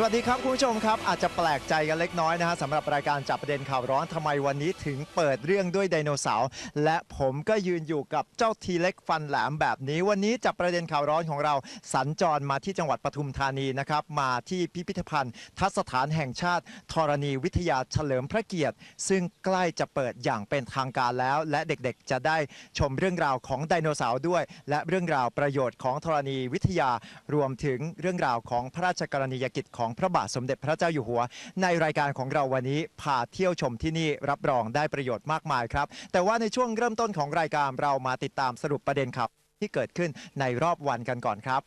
สวัสดีครับคุณผู้ชมครับ อาจจะแปลกใจกันเล็กน้อยนะฮะสำหรับรายการจับประเด็นข่าวร้อนทำไมวันนี้ถึงเปิดเรื่องด้วยไดโนเสาร์และผมก็ยืนอยู่กับเจ้าทีเล็กฟันแหลมแบบนี้ วันนี้จับประเด็นข่าวร้อนของเรา สัญจรมาที่จังหวัดปทุมธานีนะครับ มาที่พิพิธภัณฑ์ ทัศสถานแห่งชาติธรณีวิทยาเฉลิมพระเกียรติ ซึ่งใกล้จะเปิดอย่างเป็นทางการแล้ว และเด็กๆ จะได้ชมเรื่องราวของไดโนเสาร์ด้วย และเรื่องราวประโยชน์ของธรณีวิทยารวมถึงเรื่องราวของพระราชกรณียกิจของพระบาทสมเด็จพระเจ้าอยู่หัว ในรายการของเราวันนี้พาเที่ยวชมที่นี่รับรองได้ประโยชน์มากมายครับ แต่ว่าในช่วงเริ่มต้นของรายการเรามาติดตามสรุปประเด็นข่าวที่เกิดขึ้นในรอบวันกันก่อนครับ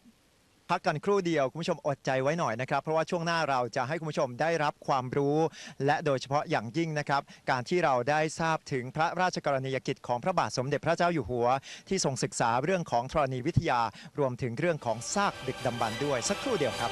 พักกันครู่เดียวคุณผู้ชมอดใจไว้หน่อยนะครับเพราะว่าช่วงหน้าเราจะให้คุณผู้ชมได้รับความรู้ และโดยเฉพาะอย่างยิ่งนะครับ การที่เราได้ทราบถึงพระราชกรณียกิจของพระบาทสมเด็จพระเจ้าอยู่หัว ที่ทรงศึกษาเรื่องของธรณีวิทยารวมถึงเรื่องของซากดึกดำบรรด้วยสักครู่เดียวครับ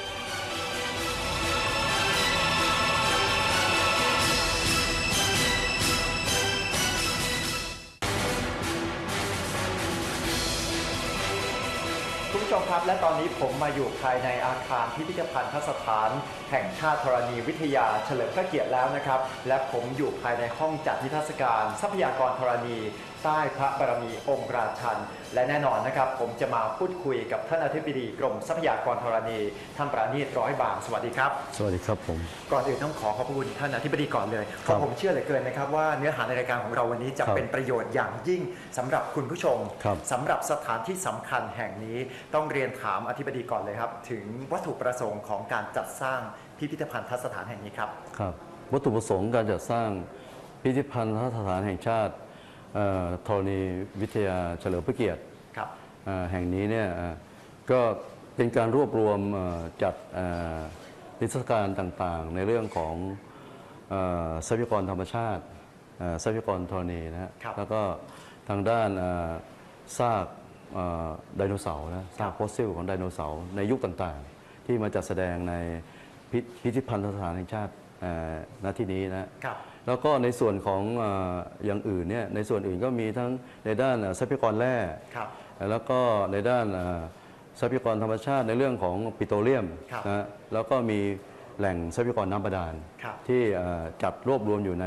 คุณผู้ชมครับและตอนนี้ผมมาอยู่ภายในอาคารพิพิธภัณฑ์สถาน แห่งชาติธรณีวิทยาเฉลิมพระเกียรติแล้วนะครับ และผมอยู่ภายในห้องจัดนิทรรศการ ทรัพยากรธรณี ใต้พระบารมีองค์ราชัน และแน่นอนนะครับ ผมจะมาพูดคุยกับท่านอธิบดีกรมทรัพยากรธรณีท่านปราณีตร้อยบางสวัสดีครับ สวัสดีครับผมก่อนอื่นต้องขอขอบพระคุณท่านอธิบดีก่อนเลยเพครับราะผมเชื่อเหลือเกินนะครับว่าเนื้อหาในรายการของเราวันนี้จะครับเป็นประโยชน์อย่างยิ่งสำหรับคุณผู้ชมครับสำหรับสถานที่สำคัญแห่งนี้ต้องเรียนถามอธิบดีก่อนเลยครับ ถึงวัตถุประสงค์ของการจัดสร้างพิพิธภัณฑ์ทัศสถานแห่งนี้ครับครับ วัตถุประสงค์การจัดสร้างพิพิธภัณฑ์สถานแห่งชาติเอ่อธรณีวิทยาเฉลิมพระเกียรติครับเอ่อแห่งนี้เนี่ยเอ่อก็เป็นการรวบรวมเอ่อจัดเอ่อนิทรรศการต่างๆ ในเรื่องของเอ่อทรัพยากรธรรมชาติเอ่อทรัพยากรธรณีนะฮะครับแล้วก็ทางด้านเอ่อซากเอ่อ ไดโนเสาร์นะซากฟอสซิลของไดโนเสาร์ในยุคต่างๆ ที่มาจัดแสดงในพิพิพิธภัณฑ์สถานแห่งชาติเอ่อณที่นี้นะครับแล้วก็ในส่วนของเอ่ออย่างอื่นเนี่ยในส่วนอื่นก็มีทั้งในด้านเอ่อทรัพยากรแร่ครับแล้วก็ในด้านเอ่อทรัพยากรธรรมชาติในเรื่องของปิโตรเลียมครับนะฮะแล้วก็มีแหล่งทรัพยากรน้ำบาดาลครับที่เอ่อจัดรวบรวมอยู่ใน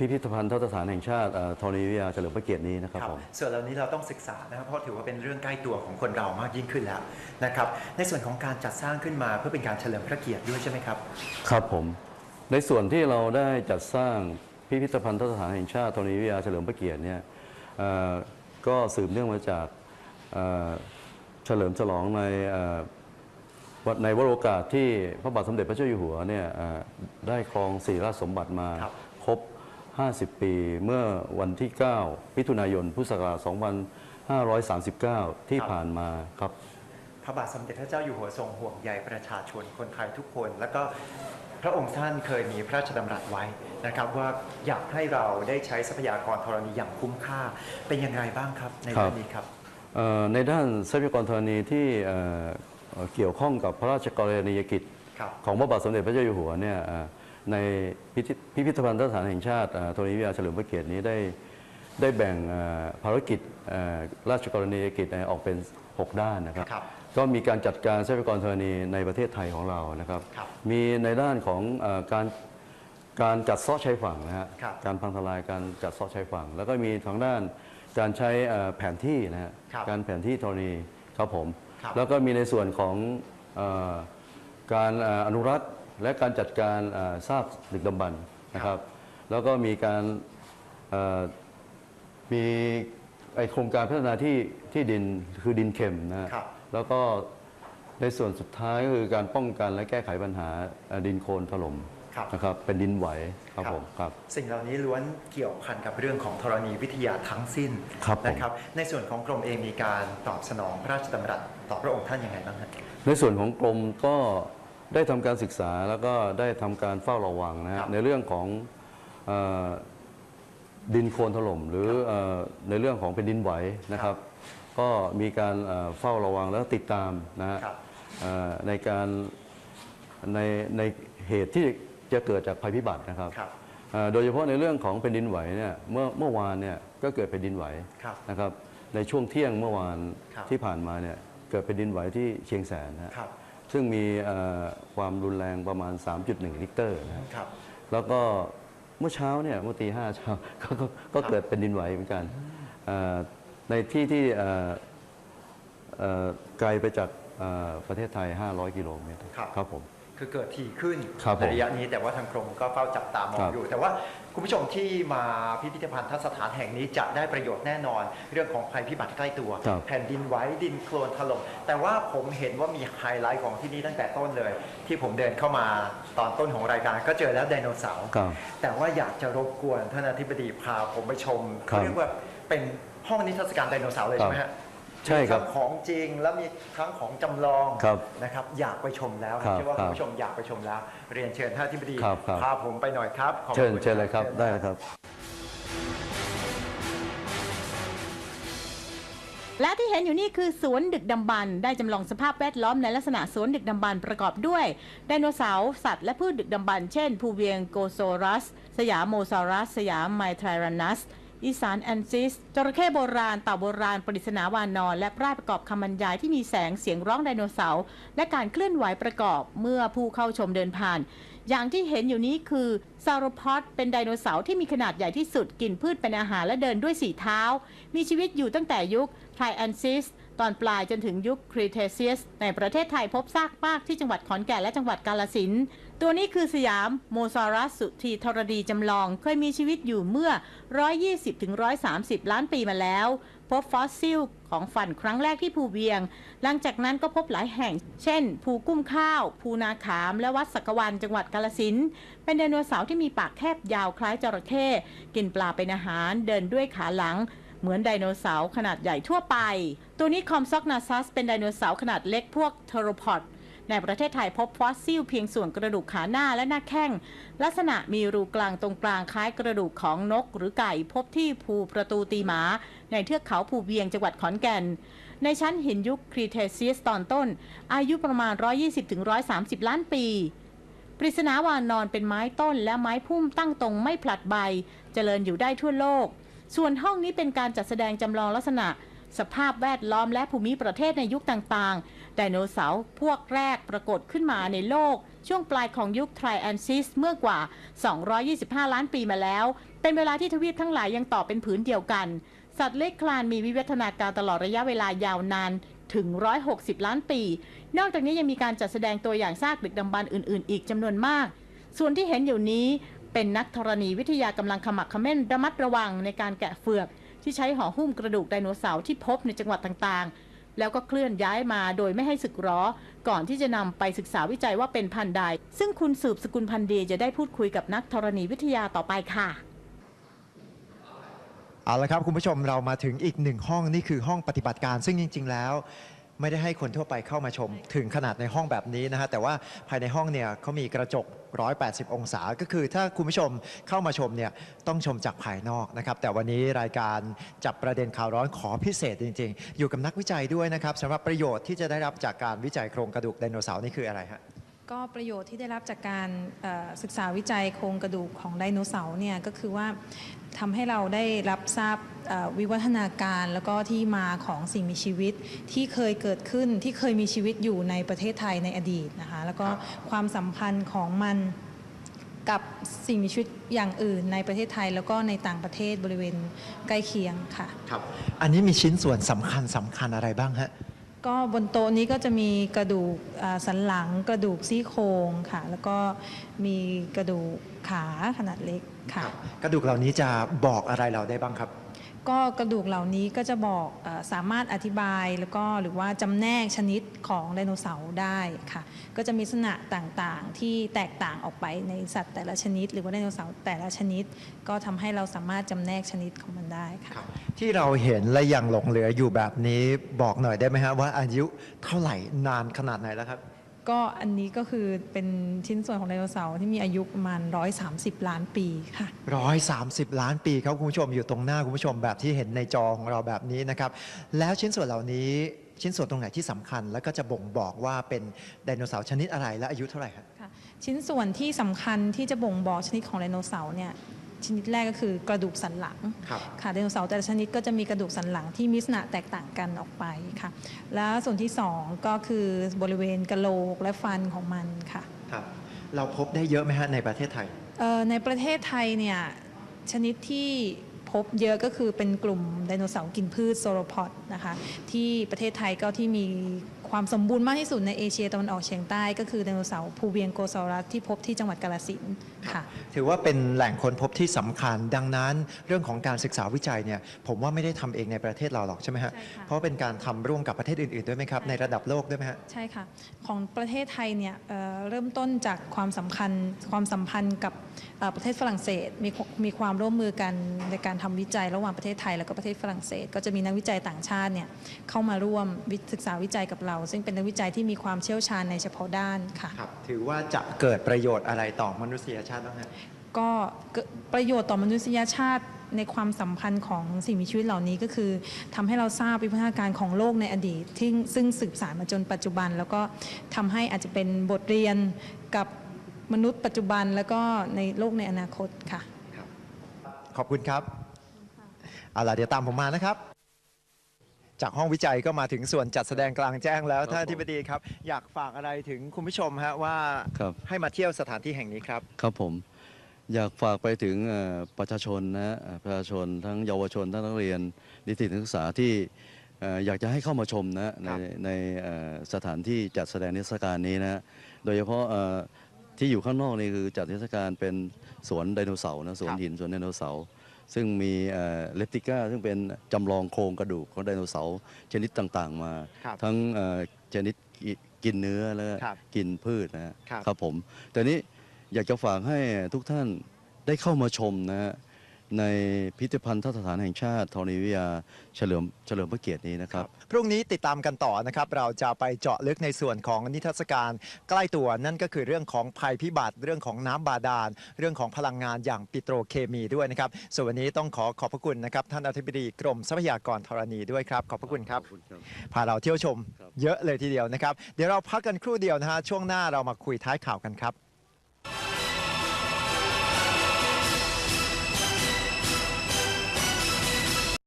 พิพิธภัณฑ์ทัศสถานแห่งชาติเอ่อธรณีวิทยาเฉลิมพระเกียรตินี้นะครับผมส่วนเหล่านี้เราต้องศึกษานะครับเพราะถือว่าเป็นเรื่องใกล้ตัวของคนเรามากยิ่งขึ้นแล้วนะครับ ในส่วนของการจัดสร้างขึ้นมาเพื่อเป็นการเฉลิมพระเกียรติด้วยใช่ไหมครับ ครับผม ในส่วนที่เราได้จัดสร้างพิพิธภัณฑ์ทัศสถานแห่งชาติธรณีวิทยาเฉลิมพระเกียรติเนี่ยเอ่อก็สืบเนื่องมาจากเอ่อเฉลิมฉลองในเอ่อวันในวโรกาสที่พระบาทสมเด็จพระเจ้าอยู่หัวเนี่ยเอ่อได้ครองสี่ราชสมบัติมาครับครบ 50 ปี เมื่อวันที่ 9 มิถุนายน พุทธศักราช 2539 ที่ผ่านมาครับพระบาทสมเด็จพระเจ้าอยู่หัวทรงห่วงใยประชาชนคนไทยทุกคน แล้วก็พระองค์ท่านเคยมีพระราชดำรัสไว้นะครับ ว่าอยากให้เราได้ใช้ทรัพยากรธรณีอย่างคุ้มค่าเป็นอย่างไรบ้างครับในครับเรื่องนี้ครับเอ่อในด้านทรัพยากรธรณีที่เอ่อเอ่อเกี่ยวข้องกับพระราชกรณียกิจครับของพระบาทสมเด็จพระเจ้าอยู่หัวเนี่ยเอ่อ ในพิพิธพิพิธภัณฑ์สถานแห่งชาติเอ่อธรณีวิทยาเฉลิมพระเกียรตินี้ได้ได้แบ่งเอ่อภารกิจเอ่อราชกรณียกิจออกเป็น 6 ด้านนะครับครับ ก็มีการจัดการทรัพยากรธรณีในประเทศไทยของเรานะครับครับมีในด้านของเอ่อการการจัดเซาะชายฝั่งนะฮะครับการพังทลายการจัดเซาะชายฝั่ง แล้วก็มีทางด้านการใช้เอ่อแผนที่นะฮะครับการแผนที่ธรณีครับผมครับแล้วก็มีในส่วนของเออการเอ่ออนุรักษ์ และการจัดการเอ่อซากดึกดำบรรพ์นะครับ แล้วก็มีการเอ่อมีไอโครงการพัฒนาที่ที่ดินคือดินเค็มนะฮะครับแล้วก็ในส่วนสุดท้ายก็คือการป้องกันและแก้ไขปัญหาเอ่อดินโคลนถล่มครับนะครับเป็นดินไหวครับครับผมครับสิ่งเหล่านี้ล้วนเกี่ยวพันกับเรื่องของธรณีวิทยาทั้งสิ้นครับผมนะครับในส่วนของกรมเองมีการตอบสนองพระราชดำรัสต่อพระองค์ท่านยังไงบ้างครับในส่วนของกรมก็ ได้ทำการศึกษาแล้วก็ได้ทำการเฝ้าระวังนะครัฮะบในเรื่องของเออดินโคลนถล่มหรือเออในเรื่องของเป็นดินไหวนะครับ ก็มีการเอ่อเฝ้าระวังแล้วติดตามนะฮะครับ เอ่อในการในในเหตุที่จะเกิดจากภัยพิบัตินะครับ ครับ เอ่อโดยเฉพาะในเรื่องของแผ่นดินไหวเนี่ยเมื่อเมื่อวานเนี่ยก็เกิดแผ่นดินไหวครับนะครับในช่วงเที่ยงเมื่อวานครับ ที่ผ่านมาเนี่ยเกิดแผ่นดินไหวที่เชียงแสนนะฮะครับ ซึ่งมีเอ่อความรุนแรงประมาณ 3.1 ลิกเตอร์นะครับครับ แล้วก็เมื่อเช้าเนี่ยเมื่อตีห้าเช้าก็ก็ก็เกิดเป็นดินไหวเหมือนกันเอ่อในที่ที่เอ่อเอ่อไกลไปจากเอ่อประเทศไทย 500 กิโลเมตรครับครับผม คือเกิดถี่ขึ้นครับผมในระยะนี้แต่ว่าทางกรมก็เฝ้าจับตามองครับอยู่ แต่ว่าคุณผู้ชมที่มาพิพิธภัณฑ์ทัศสถานแห่งนี้จะได้ประโยชน์แน่นอน เรื่องของภัยพิบัติใกล้ตัวครับแผ่นดินไหวดินโคลนถล่มแต่ว่าผมเห็นว่ามีไฮไลท์ของที่นี่ตั้งแต่ต้นเลย ที่ผมเดินเข้ามาตอนต้นของรายการก็เจอแล้วไดโนเสาร์ครับแต่ว่าอยากจะรบกวนท่านอธิบดีพาผมไปชมครับเขาเรียกว่าเป็นห้องนิทรรศการไดโนเสาร์เลยใช่ไหมฮะ ใช่ครับมีทั้งของจริงแล้วมีทั้งของจำลองครับนะครับ อยากไปชมแล้วครับเชื่อว่าครัคุบณผู้ชมอยากไปชมแล้ว เรียนเชิญท่านอธิบดีครับครับ พาผมไปหน่อยครับขอบเชิญคุณเชิญเลยครับชิญได้เลยครับ และที่เห็นอยู่นี่คือสวนดึกดำบรรพ์ได้จำลองสภาพแวดล้อมในลักษณะสวนดึกดำบรรพ์ประกอบด้วยไดโนเสาร์สัตว์และพืชดึกดำบรรพ์เช่น ภูเวียงโกโซรัส สยามโมซารัส สยามไมทรานัส อีสานแอนซิส จระเข้โบราณเต่าโบราณ ปริศนาวานอน และร่ายประกอบคำบรรยายที่มีแสงเสียงร้องไดโนเสาร์ และการเคลื่อนไหวประกอบเมื่อผู้เข้าชมเดินผ่าน อย่างที่เห็นอยู่นี้คือซาโรพอดเป็นไดโนเสาร์ที่มีขนาดใหญ่ที่สุด กินพืชเป็นอาหารและเดินด้วยสี่เท้า มีชีวิตอยู่ตั้งแต่ยุคไทรแอนซิส ตอนปลายจนถึงยุคครีเทเซียส ในประเทศไทยพบซากมากที่จังหวัดขอนแก่นและจังหวัดกาลสินตัวนี้คือสยามโมซารัสสุธีธรดีจำลองเคยมีชีวิตอยู่เมื่อ 120-130 ล้านปีมาแล้ว พบฟอสซิลของฟันครั้งแรกที่ภูเวียง หลังจากนั้นก็พบหลายแห่ง เช่น ภูกุ้มข้าว ภูนาขาม และวัดสักวันจังหวัดกาลสิน เป็นไดโนเสาร์ที่มีปากแคบยาวคล้ายจระเข้ กินปลาเป็นอาหาร เดินด้วยขาหลัง เหมือนไดโนเสาร์ขนาดใหญ่ทั่วไป ตัวนี้คอมซอกนาซัสเป็นไดโนเสาร์ขนาดเล็กพวกเทโรพอดในประเทศไทยพบฟอสซิลเพียงส่วนกระดูกขาหน้าและหน้าแข้ง ลักษณะมีรูกลางตรงกลางคล้ายกระดูกของนกหรือไก่พบที่ภูประตูตีหมา ในเทือกเขาภูเวียงจังหวัดขอนแก่น ในชั้นหินยุคครีเทเซียสตอนต้น อายุประมาณ 120-130 ล้านปี ปริศนาวานอนเป็นไม้ต้นและไม้พุ่มตั้งตรงไม่ผลัดใบ เจริญอยู่ได้ทั่วโลก ส่วนห้องนี้เป็นการจัดแสดงจำลองลักษณะ สภาพแวดล้อมและภูมิประเทศในยุคต่างๆ ไดโนเสาร์พวกแรกปรากฏขึ้นมาในโลก ช่วงปลายของยุคไทรแอนซิสเมื่อกว่า 225 ล้านปีมาแล้ว เป็นเวลาที่ทวีปทั้งหลายยังต่อเป็นผืนเดียวกัน สัตว์เล็กคลานมีวิวัฒนาการตลอดระยะเวลายาวนานถึง 160 ล้านปี นอกจากนี้ยังมีการจัดแสดงตัวอย่างซากดึกดำบรรพ์อื่น ๆ อีกจำนวนมาก ส่วนที่เห็นอยู่นี้ เป็นนักธรณีวิทยากำลังขมักขม้นระมัดระวังในการแกะเฟือก ที่ใช้ห่อหุ้มกระดูกไดโนเสาร์ที่พบในจังหวัดต่างๆ แล้วก็เคลื่อนย้ายมาโดยไม่ให้สึกหรอก่อนที่จะนำไปศึกษาวิจัยว่าเป็นพันธุ์ใด ซึ่งคุณสืบสกุลพันธุ์ดีจะได้พูดคุยกับนักธรณีวิทยาต่อไปค่ะเอาละครับคุณผู้ชมเรามาถึงอีกหนึ่งห้องนี่คือห้องปฏิบัติการ ซึ่งจริง ๆ แล้ว ไม่ได้ให้คนทั่วไปเข้ามาชม ถึงขนาดในห้องแบบนี้นะฮะแต่ว่าภายในห้องเนี่ยเขามีกระจก 180 องศา ก็คือถ้าคุณผู้ชมเข้ามาชมเนี่ยต้องชมจากภายนอกนะครับ แต่วันนี้รายการจับประเด็นข่าวร้อนขอพิเศษจริง ๆ อยู่กับนักวิจัยด้วยนะครับสำหรับประโยชน์ที่จะได้รับจากการวิจัยโครงกระดูกไดโนเสาร์นี่คืออะไรฮะ ก็ประโยชน์ที่ได้รับจากการศึกษาวิจัยโครงกระดูกของไดโนเสาร์เนี่ยก็คือว่าทำให้เราได้รับทราบวิวัฒนาการแล้วก็ที่มาของสิ่งมีชีวิตที่เคยเกิดขึ้นที่เคยมีชีวิตอยู่ในประเทศไทยในอดีตนะคะแล้วก็ความสัมพันธ์ของมันกับสิ่งมีชีวิตอย่างอื่นในประเทศไทยแล้วก็ในต่างประเทศบริเวณใกล้เคียงค่ะครับอันนี้มีชิ้นส่วนสำคัญสำคัญอะไรบ้างฮะ ก็บนโต๊ะนี้ก็จะมีกระดูกสันหลัง กระดูกซี่โครงค่ะ แล้วก็มีกระดูกขาขนาดเล็กค่ะ กระดูกเหล่านี้จะบอกอะไรเราได้บ้างครับ ก็กระดูกเหล่านี้ก็จะบอกออสามารถอธิบายแล้วก็หรือว่าจำแนกชนิดของไดโนเสาร์ได้ค่ะ ก็จะมีลักษณะต่างๆ ที่แตกต่างออกไปในสัตว์แต่ละชนิด หรือว่าไดโนเสาร์แต่ละชนิด ก็ทำให้เราสามารถจำแนกชนิดของมันได้ค่ะ ที่เราเห็นและยังหลงเหลืออยู่แบบนี้บอกหน่อยได้ไหมฮะว่าอายุเท่าไหร่นานขนาดไหนแล้วครับ ก็อันนี้ก็คือเป็นชิ้นส่วนของไดโนเสาร์ที่มีอายุประมาณ 130 ล้านปีค่ะร้อยสามสิบล้านปีครับคุณผู้ชมอยู่ตรงหน้าคุณผู้ชมแบบที่เห็นในจอของเราแบบนี้นะครับ แล้วชิ้นส่วนเหล่านี้ชิ้นส่วนตรงไหนที่สำคัญ แล้วก็จะบ่งบอกว่าเป็นไดโนเสาร์ชนิดอะไรและอายุเท่าไหร่ครับค่ะชิ้นส่วนที่สำคัญที่จะบ่งบอกชนิดของไดโนเสาร์เนี่ย ชนิดแรกก็คือกระดูกสันหลังครับค่ะไดโนเสาร์แต่ละชนิดก็จะมีกระดูกสันหลังที่มีลักษณะแตกต่างกันออกไปค่ะ แล้วส่วนที่สองก็คือบริเวณกะโหลกและฟันของมันค่ะครับเราพบได้เยอะไหมฮะในประเทศไทยเอ่อในประเทศไทยเนี่ยชนิดที่พบเยอะก็คือเป็นกลุ่มไดโนเสาร์กินพืชโซโรพอดนะคะที่ประเทศไทยก็ที่มี ความสมบูรณ์มากที่สุดในเอเชียตะวันออกเฉียงใต้ ก็คือไดโนเสาร์พูเวียงโกซอรัสที่พบที่จังหวัดกาฬสินธุ์ค่ะ ถือว่าเป็นแหล่งค้นพบที่สำคัญ ดังนั้นเรื่องของการศึกษาวิจัยเนี่ยผมว่าไม่ได้ทำเองในประเทศเราหรอกใช่ไหมฮะใช่ค่ะเพราะเป็นการทำร่วมกับประเทศอื่นๆด้วยไหมครับใช่ในระดับโลกด้วยไหมฮะใช่ค่ะ ของประเทศไทยเนี่ยเอ่อเริ่มต้นจากความสำคัญความสัมพันธ์กับเอ่อประเทศฝรั่งเศสมีมีความร่วมมือกันในการทำวิจัยระหว่างประเทศไทยแล้วก็ประเทศฝรั่งเศส ก็จะมีนักวิจัยต่างชาติเนี่ยเข้ามาร่วมวิศึกษาวิจัยกับเราซึ่งเป็นนักวิจัยที่มีความเชี่ยวชาญในเฉพาะด้านค่ะครับถือว่าจะเกิดประโยชน์อะไรต่อมนุษยชาติบ้างฮะก็เกิดประโยชน์ต่อมนุษยชาติในความสัมพันธ์ของสิ่งมีชีวิตเหล่านี้ก็คือทำให้เราทราบวิวัฒนาการของโลกในอดีตที่ซึ่งสืบสานมาจนปัจจุบัน แล้วก็ทำให้อาจจะเป็นบทเรียนกับมนุษย์ปัจจุบันแล้วก็ในโลกในอนาคตค่ะ ขอบคุณครับเอาล่ะเดี๋ยวตามผมมานะครับ จากห้องวิจัยก็มาถึงส่วนจัดแสดงกลางแจ้งแล้วครับท่านอธิบดีครับ อยากฝากอะไรถึงคุณผู้ชมฮะว่าครับให้มาเที่ยวสถานที่แห่งนี้ครับ ครับผม อยากฝากไปถึงเอ่อประชาชนนะฮะเอ่อประชาชนทั้งเยาวชนทั้งนักเรียนนิสิตนักศึกษาที่เอ่ออยากจะให้เข้ามาชมนะฮะในครับในเอ่อสถานที่จัดแสดงนิทรรศการนี้นะฮะโดยเฉพาะเอ่อที่อยู่ข้างนอกนี่คือจัดนิทรรศการเป็นสวนไดโนเสาร์นะสวนหินสวนไดโนเสาร์ ซึ่งมีเลปติก้าซึ่งเป็นจำลองโครงกระดูกของไดโนเสาร์ชนิดต่างๆมาครับทั้งเอ่อชนิดกิกินเนื้อและครับกินพืชนะฮะครับครับผมแต่นี้อยากจะฝากให้ทุกท่านได้เข้ามาชมนะฮะ ในพิพิธภัณฑสถานแห่งชาติธรณีวิทยาเฉลิมเฉลิมพระเกียรตินี้นะครับ พรุ่งนี้ติดตามกันต่อนะครับ เราจะไปเจาะลึกในส่วนของนิทรรศการใกล้ตัวนั่นก็คือเรื่องของภัยพิบัติ เรื่องของน้ำบาดาล เรื่องของพลังงานอย่างปิโตรเคมีด้วยนะครับ ส่วนวันนี้ต้องขอขอบพระคุณนะครับ ท่านอธิบดีกรมทรัพยากรธรณีด้วยครับ ขอบพระคุณครับ พาเราเที่ยวชมครับเยอะเลยทีเดียวนะครับ เดี๋ยวเราพักกันครู่เดียวนะฮะช่วงหน้าเรามาคุยท้ายข่าวกันครับ